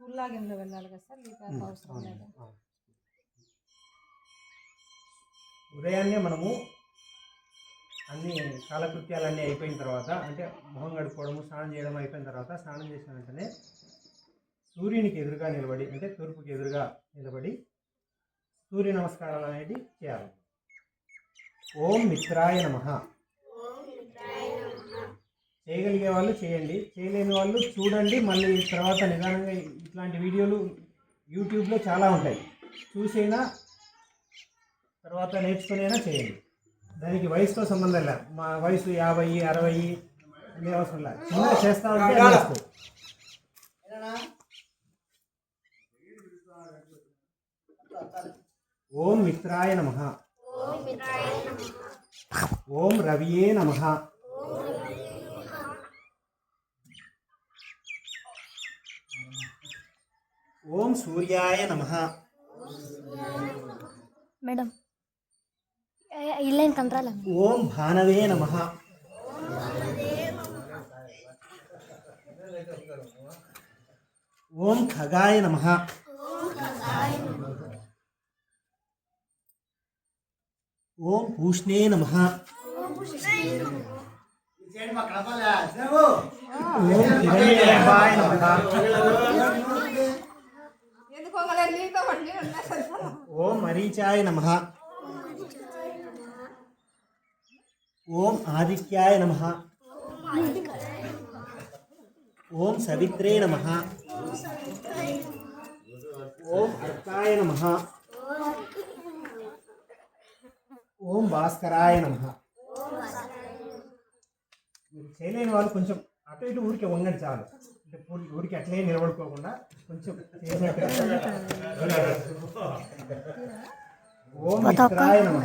School లాగిన్లో వెళ్ళాలి కదా sir? మీకు అంత అవసరం లేదు? ఉదయాన్నే మనము అన్ని కాలకృత్యాలన్నీ అయిపోయిన తర్వాత అంటే మొహం కడుక్కోవడము స్నానం చేయడం అయిపోయిన తర్వాత స్నానం చేసిన వెంటనే సూర్యునికి ఎదురుగా నిలబడి అంటే తూర్పుకి ఎదురుగా నిలబడి సూర్య నమస్కారాలు అనేది చేయాలి. ఓం మిత్రాయ నమ. చేయగలిగే వాళ్ళు చేయండి. చేయలేని వాళ్ళు చూడండి. మళ్ళీ తర్వాత నిదానంగా ఇట్లాంటి వీడియోలు యూట్యూబ్లో చాలా ఉంటాయి. చూసైనా తర్వాత నేర్చుకునేనా చేయండి. దానికి వయసుతో సంబంధం లేదు. మా వయసు యాభై అరవై అన్ని అవసరం లేదు. చిన్న చేస్తా ఉంటే. ఓం మిత్రాయ నమ. ఓం రవియే నమ. ఓం సూర్యాయ నమ మేడం ఇల్లేం కంట్రాల ఓం భానవే నమ ఓం ఖగాయ నమ ఓం పూష్ణే నమ ఓం హిరణ్యగర్భాయ నమ ఎందుకో మళ్ళీ నీతో పడి ఉన్నా సరిపోదు ఓం మరీచాయ నమ ఓం ఆదిత్యాయ నమ ఓం సవిత్రే నమ ఓం అర్కాయ నమ ఓం భాస్కరాయ నమ మీరు చేయలేని వాళ్ళు కొంచెం అటు ఇటు ఊరికే వంగండి చాలు అంటే ఊరి- ఊరికి అట్లే నిలబడుకోకుండా కొంచెం ఓం మిత్రాయ నమ.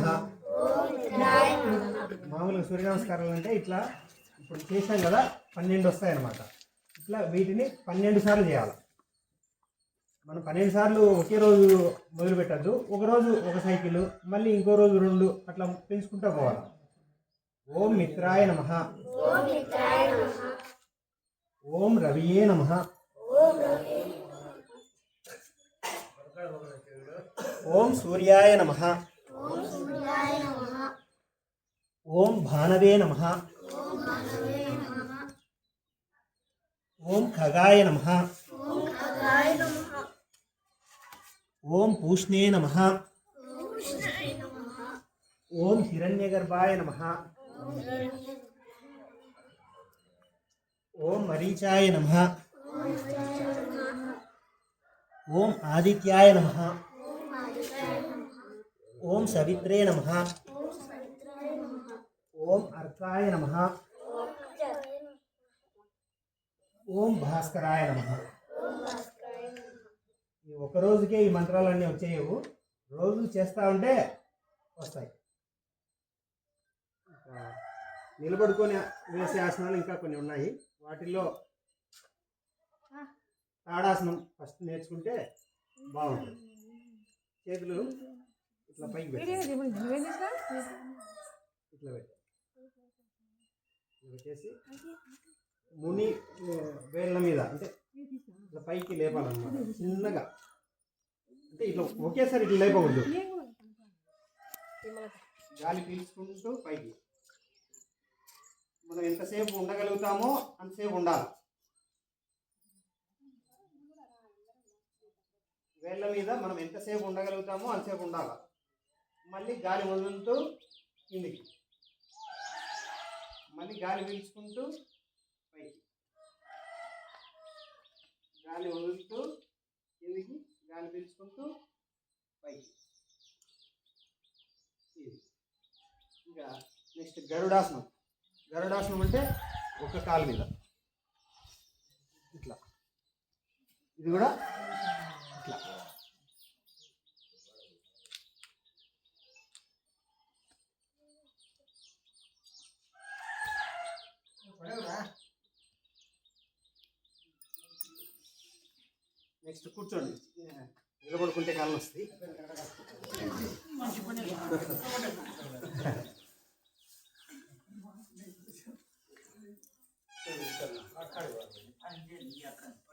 మామూలుగా సూర్య నమస్కారాలు అంటే ఇట్లా ఇప్పుడు చేసాం కదా పన్నెండు వస్తాయన్నమాట. ఇట్లా వీటిని పన్నెండు సార్లు చేయాలి. మనం పన్నెండు సార్లు ఒకే రోజు మొదలు పెట్టద్దు. ఒక రోజు ఒక సైకిల్ మళ్ళీ ఇంకో రోజు రెండు అట్లా పెంచుకుంటూ పోవాలి. ఓం మిత్రాయ నమ. ఓం రవియే నమ ఓం సూర్యాయ నమ ఓం భానవే నమ ఓం ఖగాయ నమ ఓం పూష్ణే నమ ఓం హిరణ్యగర్భాయ నమ ఓం మరీచాయ నమ. ఓం ఆదిత్యాయ నమ. ఓం సవిత్రే నమ. ఓం అర్థాయ నమ. ఓం భాస్కరాయ నమ. ఈ ఒక రోజుకే ఈ మంత్రాలన్నీ వచ్చేయవు. రోజు చేస్తూ ఉంటే వస్తాయి. నిలబడుకొని వేసే ఆసనాలు ఇంకా కొన్ని ఉన్నాయి. వాటిల్లో తాడాసనం ఫస్ట్ నేర్చుకుంటే బాగుంటుంది. చేతులు ఇట్లా పైకి ఇట్లా పెట్టి ఇట్లా పెట్టేసి ముని వేళ్ళ మీద అంటే ఇట్లా పైకి లేపాలన్నమాట. చిన్నగా. అంటే ఇట్లా ఒకేసారి ఇట్లా లేపకూడదు. గాలి పీల్చుకుంటూ పైకి. ఎంతసేపు ఉండగలుగుతామో అంతసేపు ఉండాలి. వేళ్ళ మీద మనం ఎంతసేపు ఉండగలుగుతామో అంతసేపు ఉండాలి. మళ్ళీ గాలి వదులుతూ కిందికి. మళ్ళీ గాలి పీల్చుకుంటూ పైకి. గాలి వదులుతూ కిందికి గాలి పీల్చుకుంటూ పైకి. ఇంకా నెక్స్ట్ గరుడాసనం. గరుడాసనం అంటే ఒక కాలు మీద. ఇట్లా. ఇది కూడా ఇట్లా. నెక్స్ట్ కూర్చోండి. నిలబడుకుంటే కాలం వస్తుంది